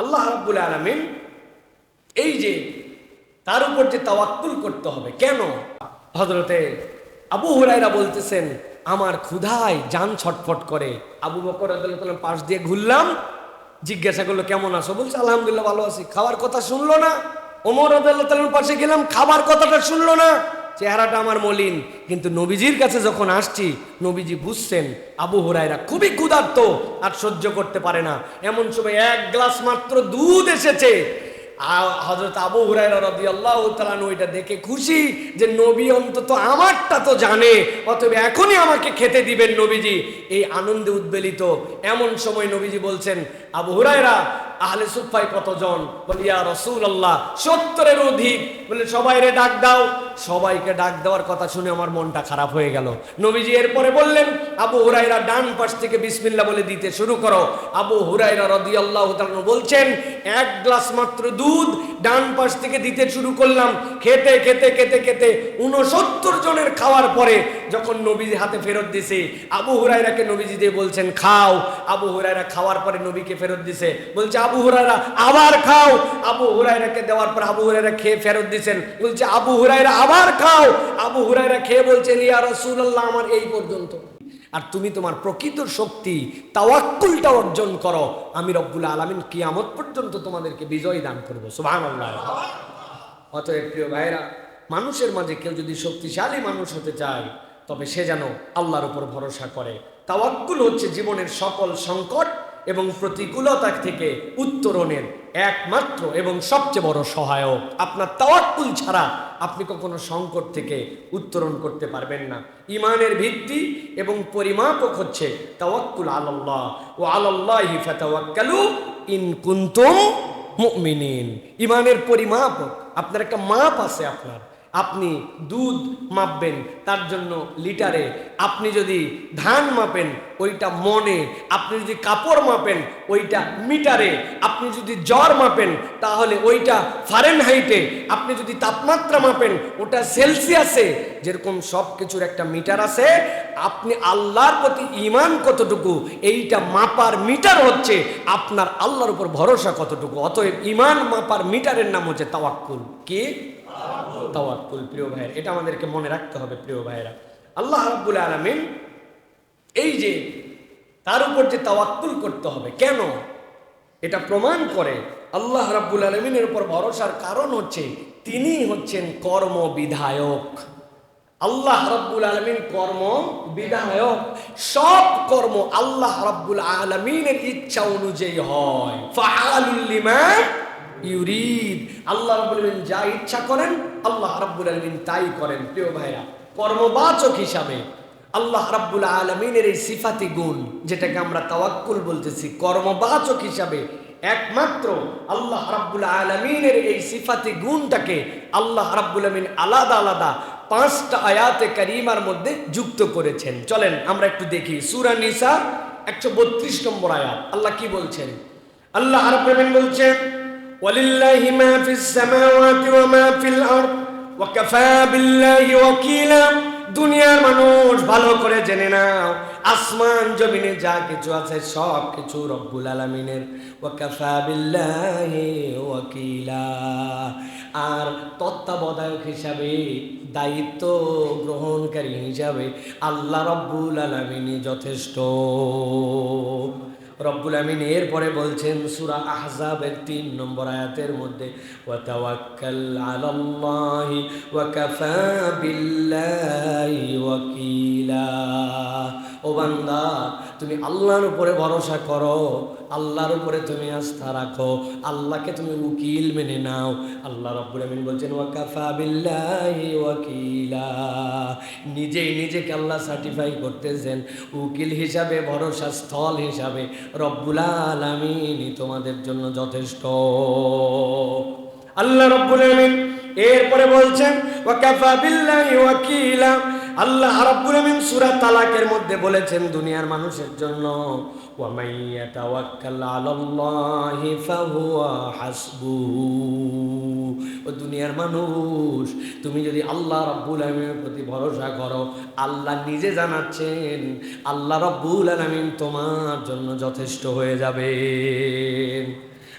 আল্লাহ রাব্বুল আলামিন এই যে তার উপর যে তাওয়াক্কুল করতে হবে, কেন? হজরতে আবু হুরাইরা বলতেছেন, আমার ক্ষুধায় জান ছটফট করে। আবু বকর রাদিয়াল্লাহু পাশ দিয়ে ঘুরলাম, জিজ্ঞাসা করল, কেমন আছো? বলছে, আলহামদুলিল্লাহ, ভালো আছি। খাওয়ার কথা শুনলো না। ওমর রাদিয়াল্লাহু পাশে গেলাম, খাবার কথাটা শুনলো না। চেহারাটা আমার মলিন, কিন্তু নবীজির কাছে যখন আসছি, নবীজি বুঝছেন, আবু হুরাইরা খুবই ক্ষুধার্ত আর সহ্য করতে পারে না। এমন সময় এক গ্লাস মাত্র দুধ এসেছে। হজরত আবু হুরাইরা রাদিয়াল্লাহু তাআলা ওইটা দেখে খুশি যে নবী অন্তত আমারটা তো জানে, অতএব এখনই আমাকে খেতে দিবেন নবীজি। এই আনন্দে উদ্বেলিত, এমন সময় নবীজি বলছেন আবু হুরায়রা, আহলে সুফাই কতজন? বলি, ইয়া আল্লাহ সত্তরের অধিক। বলে সবাই রে ডাক দাও। সবাইকে ডাক দেওয়ার কথা শুনে আমার মনটা খারাপ হয়ে গেল। নবীজি এরপরে বললেন, আবু হুরাইরা ডান পাশ থেকে বিসমিল্লাহ বলে দিতে শুরু করো। আবু হুরাইরা রদি তাআলা বলছেন, এক গ্লাস মাত্র দুধ ডান পাশ থেকে দিতে শুরু করলাম, খেতে খেতে খেতে খেতে উনসত্তর জনের খাওয়ার পরে যখন নবীজি হাতে ফেরত দিছে, আবু হুরাইরাকে নবীজি দিয়ে বলছেন, খাও। আবু হুরাইরা খাওয়ার পরে নবীকে ফেরত দিছে। বলছে, আবু হুরাইরা আবার খাও। আবু হুরাইরাকে দেওয়ার পর আবু হুরাইরা খেয়ে ফেরত দিছেন। বলছে, আবু হুরাইরা আবার খাও। আবু হুরাইরা খেয়ে বলছেন, ইয়া রাসূলুল্লাহ, আমার এই পর্যন্ত। আর তুমি তোমার প্রকৃত শক্তি, তাওয়াক্কুলটা অর্জন করো। আমি রব্বুল আলামিন কিয়ামত পর্যন্ত তোমাদেরকে বিজয় দান করব। সুবহানাল্লাহ। অতএব প্রিয় ভাইরা মানুষের মাঝে কেউ যদি শক্তিশালী মানুষ হতে চায়, তবে সে যেন আল্লাহর উপর ভরসা করে। তাওয়াক্কুল হচ্ছে জীবনের সকল সংকট এবং প্রতিকূলতা থেকে উত্তরণের একমাত্র এবং সবচেয়ে বড় সহায়ক। আপনার তাওয়াক্কুল ছাড়া আপনি কখনো সংকট থেকে উত্তরণ করতে পারবেন না। ইমানের ভিত্তি এবং পরিমাপক হচ্ছে তাওয়াক্কুল আলাল্লাহ। ও আলাল্লাহি ফাতাওয়াক্কালু ইন কুনতুম মুমিনিন। ইমানের পরিমাপক, আপনার একটা মাপ আছে আপনার। আপনি দুধ মাপবেন, তার জন্য লিটারে। আপনি যদি ধান মাপেন, ওইটা মনে। আপনি যদি কাপড় মাপেন, ওইটা মিটারে। আপনি যদি জ্বর মাপেন, তাহলে ওইটা ফারেন হাইটে আপনি যদি তাপমাত্রা মাপেন, ওটা সেলসিয়াসে যেরকম সব কিছুর একটা মিটার আছে, আপনি আল্লাহর প্রতি ইমান কতটুকু, এইটা মাপার মিটার হচ্ছে আপনার আল্লাহর উপর ভরসা কতটুকু। অতএব ইমান মাপার মিটারের নাম হচ্ছে তাওয়াক্কুল। কি? তাওয়াক্কুল, প্রিয় ভাইয়ের। এটা আমাদেরকে মনে রাখতে হবে, প্রিয় ভাইয়েরা। আল্লাহ রাব্বুল আলামিন এই যে তার উপর যে তাওয়াক্কুল করতে হবে, কেন? এটা প্রমাণ করে আল্লাহ রাব্বুল আলমিনের উপর ভরসার কারণ হচ্ছে তিনি হচ্ছেন কর্ম বিধায়ক। আল্লাহ রাব্বুল আলমিন কর্ম বিধায়ক। সব কর্ম আল্লাহ রাব্বুল আলমিনের ইচ্ছা অনুযায়ী হয়। ফাআলুল লিমা ইউরিদ। আল্লাহ রাব্বুল আলামিন যা ইচ্ছা করেন, আল্লাহ রাব্বুল আলামিন তাই করেন, প্রিয় ভাইরা। কর্মবাচক হিসাবে আল্লাহ রাব্বুল আলমিনের এই সিফাতি গুণ, যেটাকে আমরা তাওয়াক্কুল বলতেছি, কর্মবাচক হিসাবে একমাত্র আল্লাহ রাব্বুল আলমিনের এই সিফাতি গুণটাকে আল্লাহ রাব্বুল আলমিন আলাদা আলাদা পাঁচটা আয়াতে কারিমার মধ্যে যুক্ত করেছেন। চলেন, আমরা একটু দেখি। সুরা নিসা একশো বত্রিশ নম্বর আয়াত। আল্লাহ কি বলছেন? আল্লাহ রাব্বুল আলামিন বলছেন ولله ما في السماوات وما في الأرض وكفى بالله وكيلا দুনিয়ার মানুষ ভালো করে জেনে নাও আসমান জমিনে যা কিছু আছে সব কিছু রব্বুল আলমিনের ওয়াকাফা বিল্লাহি ওয়াকিলা আর তত্ত্বাবধায়ক হিসাবে দায়িত্ব গ্রহণকারী হিসাবে আল্লাহ রব্বুল আলমিনী যথেষ্ট রব্বুল আমিন এরপরে বলছেন সুরা আহজাবের তিন নম্বর আয়াতের মধ্যে ওয়াকিলা। ও বান্দা, তুমি আল্লাহর উপরে ভরসা করো, আল্লাহর উপরে তুমি আস্থা রাখো, আল্লাহকে তুমি উকিল মেনে নাও। আল্লাহ রব্বুল আমিন বলছেন ওয়া কাফা বিল্লাহি ওয়াকিলা। নিজেই নিজেকে আল্লাহ সার্টিফাই করতেছেন, উকিল হিসাবে ভরসা স্থল হিসাবে। রব্বুল আলামিনই তোমাদের জন্য যথেষ্ট। আল্লাহ রব্বুল আলামিন এরপরে বলছেন, ওয়াকাফা বিল্লাহি ওয়াকিলা। আল্লাহ রাব্বুল আমিন সূরা তালাকের মধ্যে বলেছেন, দুনিয়ার মানুষের জন্য ওয়া দুনিয়ার মানুষ, তুমি যদি আল্লাহ রব্বুল আলামিনের প্রতি ভরসা করো, আল্লাহ নিজে জানাচ্ছেন, আল্লাহ রব্বুল আলামিন তোমার জন্য যথেষ্ট হয়ে যাবে।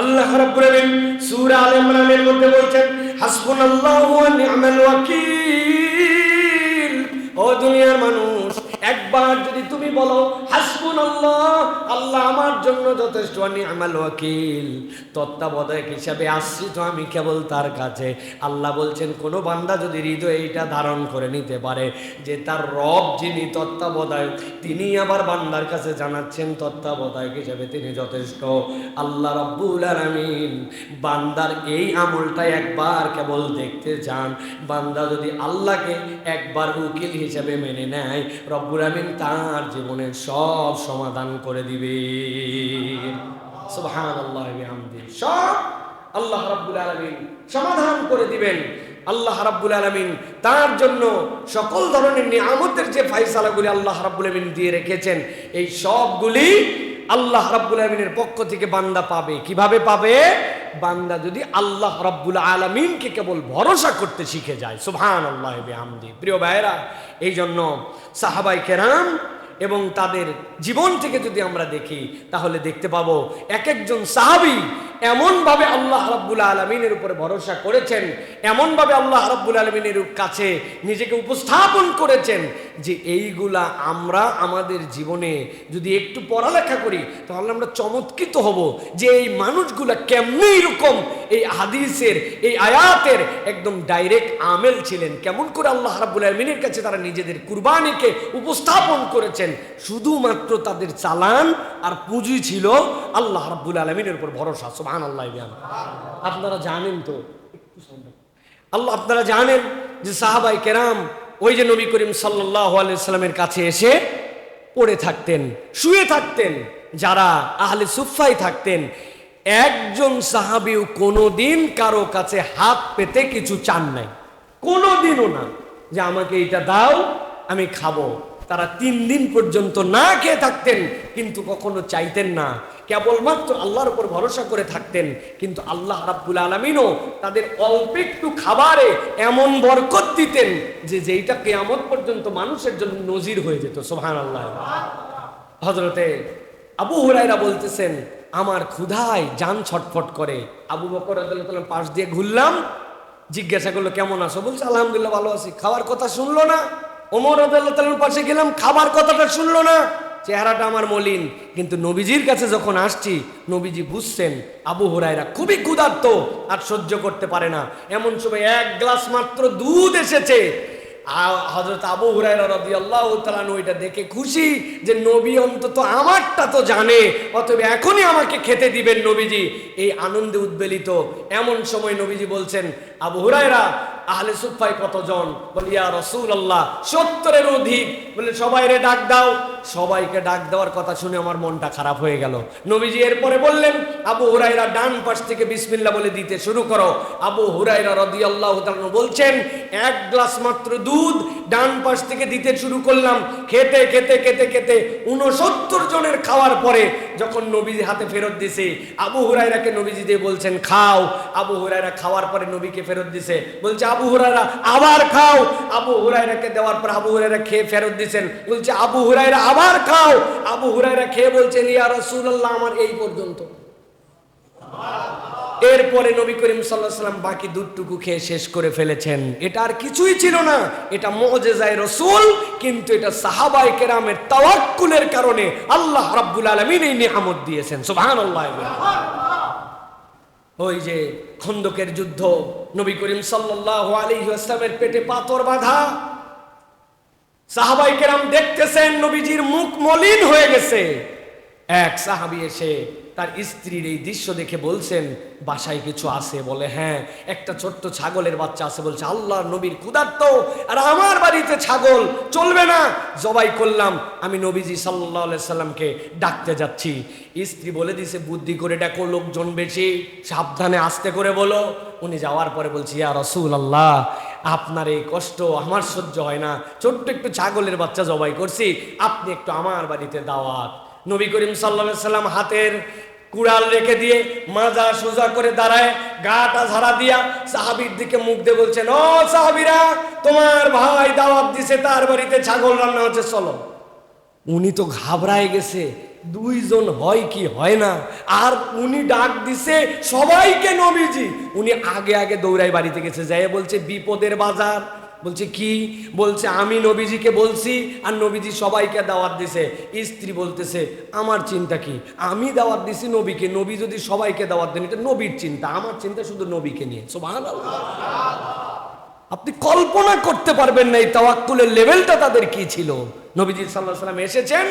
আল্লাহ রাব্বুল আলামিন সূরা আলে ইমরানের মধ্যে বলছেন, হাসবুনাল্লাহু ওয়া নি'মাল ও দুনিয়ার মানুষ, একবার যদি তুমি বলো হাসবুন আল্লাহ আল্লাহ আমার জন্য যথেষ্ট নি'মাল ওয়াকিল। তত্ত্বাবধায়ক হিসাবে আসছি তো আমি কেবল তার কাছে। আল্লাহ বলছেন, কোন বান্দা যদি হৃদয়ে এটা ধারণ করে নিতে পারে যে তার রব যিনি তত্ত্বাবধায়ক, তিনি আবার বান্দার কাছে জানাচ্ছেন তত্ত্বাবধায়ক হিসাবে তিনি যথেষ্ট। আল্লাহ রব্বুল আলামিন, বান্দার এই আমলটা একবার কেবল দেখতে চান। বান্দা যদি আল্লাহকে একবার উকিল হিসেবে মেনে নেয়। রব্বুল আমিন তার জীবনের সব সমাধান করে দিবে। সুবহানাল্লাহ বিহামদি সব আল্লাহ রাব্বুল আলামিন সমাধান করে দিবেন। আল্লাহ রাব্বুল আলামিন তার জন্য সকল ধরনের নিয়ামতের যে ফাইসালাগুলি আল্লাহ রাব্বুল আলামিন দিয়ে রেখেছেন, এই সবগুলি আল্লাহ রাব্বুল আলামিনের পক্ষ থেকে বান্দা পাবে। কীভাবে পাবে? বান্দা যদি আল্লাহ রাব্বুল আলামিনকে কেবল ভরসা করতে শিখে যায় সুবহান আল্লাহ বিহামদি। প্রিয় ভাইরা এই জন্য সাহাবাই কেরাম এবং তাদের জীবন থেকে যদি আমরা দেখি, তাহলে দেখতে পাবো এক একজন সাহাবি এমনভাবে আল্লাহ রাব্বুল আলমিনের উপরে ভরসা করেছেন, এমনভাবে আল্লাহ রাব্বুল আলমিনের কাছে নিজেকে উপস্থাপন করেছেন যে এইগুলা আমরা আমাদের জীবনে যদি একটু পড়ালেখা করি, তাহলে আমরা চমৎকৃত হব যে এই মানুষগুলা কেমনি এরকম এই হাদিসের, এই আয়াতের একদম ডাইরেক্ট আমেল ছিলেন। কেমন করে আল্লাহ রাব্বুল আলমিনের কাছে তারা নিজেদের কুরবানিকে উপস্থাপন করেছেন। শুধুমাত্র তাদের চালান আর পুঁজি ছিল আল্লাহ রাব্বুল আলমিনের উপর ভরসা। সুবহান আল্লাহ আপনারা জানেন তো। আল্লাহ আপনারা জানেন যে সাহাবাই কেরাম ওই যে নবী করিম সাল্লাহ আলাইসাল্লামের কাছে এসে পড়ে থাকতেন, শুয়ে থাকতেন, যারা আহলে সুফাই থাকতেন, একজন সাহাবিও কোনোদিন কারও কাছে হাত পেতে কিছু চান নাই। কোনোদিনও না যে আমাকে এটা দাও, আমি খাব। তারা তিন দিন পর্যন্ত না খেয়ে থাকতেন, কিন্তু কখনো চাইতেন না কেবলমাত্র আল্লাহর উপর ভরসা করে থাকতেন, কিন্তু আল্লাহ রাব্বুল আলমিনও তাদের অল্প একটু খাবারে এমন বরকত দিতেন যে যেইটা কেয়ামত পর্যন্ত মানুষের জন্য নজির হয়ে যেত সোহান আল্লাহ হজরতে আবু হুরাইরা বলতেছেন, আমার ক্ষুধায় যান ছটফট করে। আবু বকর রাদিয়াল্লাহু পাশ দিয়ে ঘুরলাম, জিজ্ঞাসা করল, কেমন আছো? বলছে, আলহামদুলিল্লাহ ভালো আছি। খাওয়ার কথা শুনলো না? ওমর রাদিয়াল্লাহু পাশে গেলাম, খাবার কথাটা শুনলো না? চেহারাটা আমার মলিন। কিন্তু নবীজির কাছে যখন আসছি, নবীজি বুঝছেন, আবু হুরাইরা খুবই ক্ষুধার্ত আর সহ্য করতে পারে না। এমন সময় এক গ্লাস মাত্র দুধ এসেছে। হজরত আবু হুরাইরা রাদিয়াল্লাহু তাআলা এটা দেখে খুশি যে নবী অন্তত আমারটা তো জানে, অতএব এখনই আমাকে খেতে দিবেন নবীজি। এই আনন্দে উদ্বেলিত, এমন সময় নবীজি বলছেন, আবু হুরায়রা আহলে সুফাই কতজন? বলি, ইয়া রাসূলুল্লাহ, সত্তরের অধিক। বলে, সবাই রে ডাক দাও। সবাইকে ডাক দেওয়ার কথা শুনে আমার মনটা খারাপ হয়ে গেল। নবীজি এরপরে বললেন, আবু হুরাইরা ডান পাশ থেকে বিসমিল্লাহ বলে দিতে শুরু করো। আবু হুরাইরা রাদিয়াল্লাহু তাআলা বলছেন, এক গ্লাস মাত্র দুধ ডান পাশ থেকে দিতে শুরু করলাম। খেতে খেতে খেতে খেতে উনসত্তর জনের খাওয়ার পরে যখন নবীজি হাতে ফেরত দিছে, আবু হুরাইরাকে নবীজি দিয়ে বলছেন, খাও। আবু হুরাইরা খাওয়ার পরে নবীকে ফেরত দিছে। বলছে, আবু হুরাইরা আবার খাও। আবু হুরাইরাকে দেওয়ার পর আবু হুরাইরা খেয়ে ফেরত দিছেন বলছে, আবু হুরাইরা আবার খাও। আবু হুরাইরা খেয়ে বলছেন ইয়া রাসূলুল্লাহ, আমার এই পর্যন্ত। এরপরে নবী করিম সাল্লাহ সাল্লাম বাকি দুধটুকু খেয়ে শেষ করে ফেলেছেন। এটা আর কিছুই ছিল না। এটা মজেজায় রসুল, কিন্তু এটা সাহাবাই কেরামের তাওয়াক্কুলের কারণে আল্লাহ রাব্বুল আলমিন এই নিয়ামত দিয়েছেন। সুবহান আল্লাহ ওই যে খন্দকের যুদ্ধ, নবী করিম সাল্লাহ পেটে পাথর বাঁধা। সাহাবাই দেখতেছেন নবীজির মুখ মলিন হয়ে গেছে। এক সাহাবি এসে তার স্ত্রীর এই দৃশ্য দেখে বলছেন, বাসায় কিছু আছে? বলে হ্যাঁ একটা ছোট্ট ছাগলের বাচ্চা আছে। বলছে আল্লাহ নবীর ক্ষুধার্ত, আর আমার বাড়িতে ছাগল চলবে না। জবাই করলাম, আমি নবীজি সাল্লাহ সাল্লামকে ডাকতে যাচ্ছি। স্ত্রী বলে দিছে, বুদ্ধি করে ডাকো লোকজন বেশি, সাবধানে আস্তে করে বলো। উনি যাওয়ার পরে বলছি, ইয়া রসুল আল্লাহ আপনার এই কষ্ট আমার সহ্য হয় না। ছোট্ট একটু ছাগলের বাচ্চা জবাই করছি, আপনি একটু আমার বাড়িতে দাওয়াত। নবী করিম সাল্লা সাল্লাম হাতের কুড়াল রেখে দিয়ে মাজা সোজা করে দাঁড়ায়, গাটা ঝাড়া দিয়া সাহাবির দিকে মুখ দিয়ে বলছেন ও সাহাবিরা, তোমার ভাই দাওয়াত দিছে, তার বাড়িতে ছাগল রান্না হচ্ছে, চলো। উনি তো ঘাবড়ায় গেছে, দুইজন হয় কি হয় না, আর উনি ডাক দিছে সবাইকে নবীজি। উনি আগে আগে দৌড়াই বাড়িতে গেছে যাই বলছে, বিপদের বাজার বলছে, কি? বলছে, আমি নবীজিকে বলছি আর নবীজি সবাইকে দাওয়াত দিছে। স্ত্রী বলতেছে, আমার চিন্তা কি? আমি দাওয়াত দিছি নবীকে, নবী যদি সবাইকে দাওয়াত দেন, এটা নবীর চিন্তা। আমার চিন্তা শুধু নবীকে নিয়ে। সুবহানাল্লাহ। আপনি কল্পনা করতে পারবেন না এই তাওয়াক্কুলের লেভেলটা তাদের কি ছিল। নবীজি সাল্লাহ সাল্লাম এসেছেন,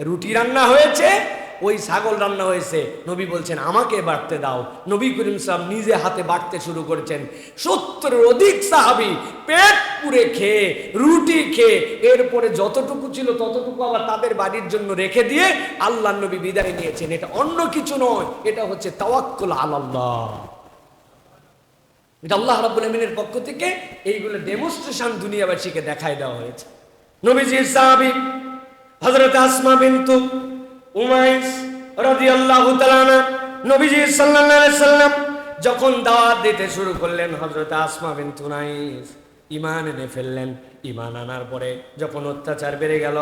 রুটি রান্না হয়েছে ওই ছাগল রান্না হয়েছে। নবী বলছেন, আমাকে বাড়তে দাও। নবী করিম সাহেব নিজে হাতে বাড়তে শুরু করেছেন। সত্তরের অধিক সাহাবি পেট পুরে খেয়ে, রুটি খেয়ে, এরপরে যতটুকু ছিল ততটুকু আবার তাদের বাড়ির জন্য রেখে দিয়ে আল্লাহ নবী বিদায় নিয়েছেন। এটা অন্য কিছু নয়, এটা হচ্ছে তাওয়াক্কুল আলাল্লাহ। এটা আল্লাহ রাব্বুল আমিনের পক্ষ থেকে এইগুলো ডেমনস্ট্রেশন দুনিয়াবাসীকে দেখাই দেওয়া হয়েছে। নবীজির সাহাবী হযরত আসমা বিনতু উমাইস রাদিয়াল্লাহু তাআলা নবীজি সাল্লাল্লাহু আলাইহি সাল্লাম যখন দাওয়াত দিতে শুরু করলেন, হযরত আসমা বিনতু উমাইস ইমান এনে ফেললেন। ইমান আনার পরে যখন অত্যাচার বেড়ে গেল,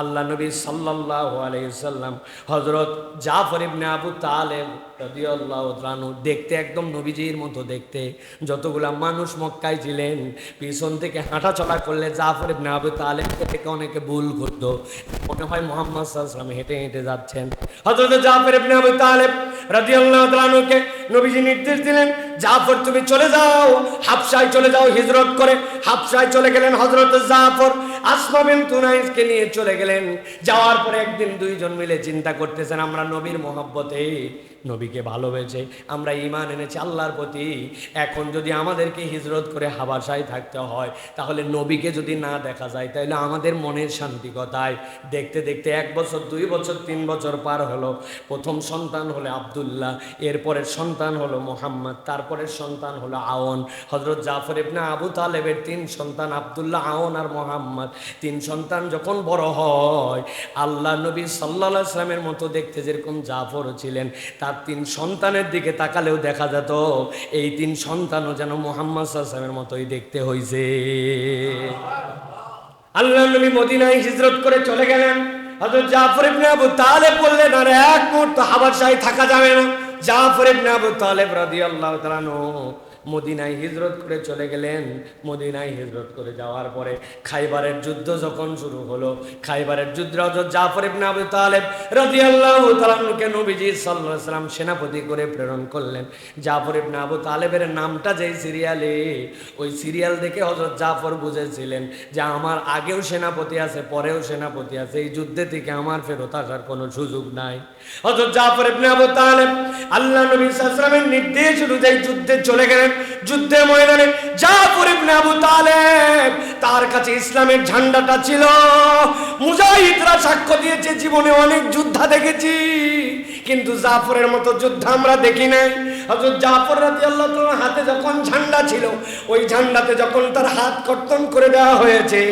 আল্লাহ নবী সাল্লাল্লাহু আলাইহি সাল্লাম হযরত জাফর ইবনে আবু তালেব রাদিয়াল্লাহু তাআলা দেখতে একদম নবীজির মতো দেখতে। যতগুলা মানুষ মক্কায় ছিলেন, পিছন থেকে হাঁটা চলা করলে জাফর ইবনে আবু তালেবকে থেকে অনেকে ভুল করতো। হয় মোহাম্মদ সাল্লাম হেঁটে হেঁটে যাচ্ছেন। হজরত জাফর ইবনে আবু তালেব রাদিয়াল্লাহু তাআলাকে নবীজি নির্দেশ দিলেন, জাফর, তুমি চলে যাও। হাফসায় চলে যাও, হিজরত করে হাফসায় চলে গেলেন হজরত জাফর। আসমা বিনতু নিয়ে চলে গেলেন। যাওয়ার পরে একদিন দুইজন মিলে চিন্তা করতেছেন, আমরা নবীর মহব্বতে, নবীকে ভালোবেসে আমরা ইমান এনেছি আল্লাহর প্রতি। এখন যদি আমাদেরকে হিজরত করে হাবাসায় থাকতে হয়, তাহলে নবীকে যদি না দেখা যায়, তাহলে আমাদের মনের শান্তি কথায়? দেখতে দেখতে এক বছর, দুই বছর, তিন বছর পার হলো। প্রথম সন্তান হলো আবদুল্লাহ, এরপরের সন্তান হলো মোহাম্মদ, তারপরের সন্তান হলো আওন হজরত জাফর ইবনে আবু তালেবের তিন সন্তান, আবদুল্লাহ আওন আর মোহাম্মদ। তিন সন্তান যখন বড় হয়, আল্লাহ নবী সাল্লাহ ইসলামের মতো দেখতে যেরকম জাফরও ছিলেন, তার তিন সন্তানের দিকে তাকালেও দেখা যেত, এই তিন সন্তানও যেন মোহাম্মদ সাল্লামের মতোই দেখতে হয়েছে আল্লাহ নবী মদিনায় হিজরত করে চলে গেলেন। হযরত জাফর ইবনে আবু তালেব বললেন, আর এক মুহূর্ত হাবাসায় থাকা যাবে না। জাফর ইবনে আবু তালেব রাদিয়াল্লাহু তাআলা মদিনায় হিজরত করে চলে গেলেন। মদিনায় হিজরত করে যাওয়ার পরে খাইবারের যুদ্ধ যখন শুরু হলো, খাইবারের যুদ্ধ হযরত জাফর ইবনে আবু তালেব রাদিয়াল্লাহু তাআলা আনহুকে নবীজি সাল্লাল্লাহু আলাইহি সাল্লাম সেনাপতি করে প্রেরণ করলেন। জাফর ইবনে আবু তালেবের নামটা যেই সিরিয়ালে, ওই সিরিয়াল দেখে হযরত জাফর বুঝেছিলেন যে আমার আগেও সেনাপতি আছে, পরেও সেনাপতি আছে, এই যুদ্ধে থেকে আমার ফেরত আসার কোনো সুযোগ নাই। হযরত জাফর ইবনে আবু তালেব আল্লাহ নবী সাল্লাল্লাহু আলাইহি নির্দেশ অনুযায়ী যুদ্ধে চলে গেলেন। যুদ্ধের ময়দানে জাফর ইবনে আবু তালেব, তার কাছে ইসলামের ঝান্ডাটা ছিল। মুজাহিদরা সাক্ষ্য দিয়েছে, জীবনে অনেক যুদ্ধা দেখেছি। কিন্তু জাফরের মতো যুদ্ধ আমরা দেখি নাই। হযরত জাফর রাদিয়াল্লাহু তাআলা হাতে যখন ঝান্ডা ছিল, ওই ঝান্ডাতে যখন তার হাত কর্তন করে দেওয়া হয়েছে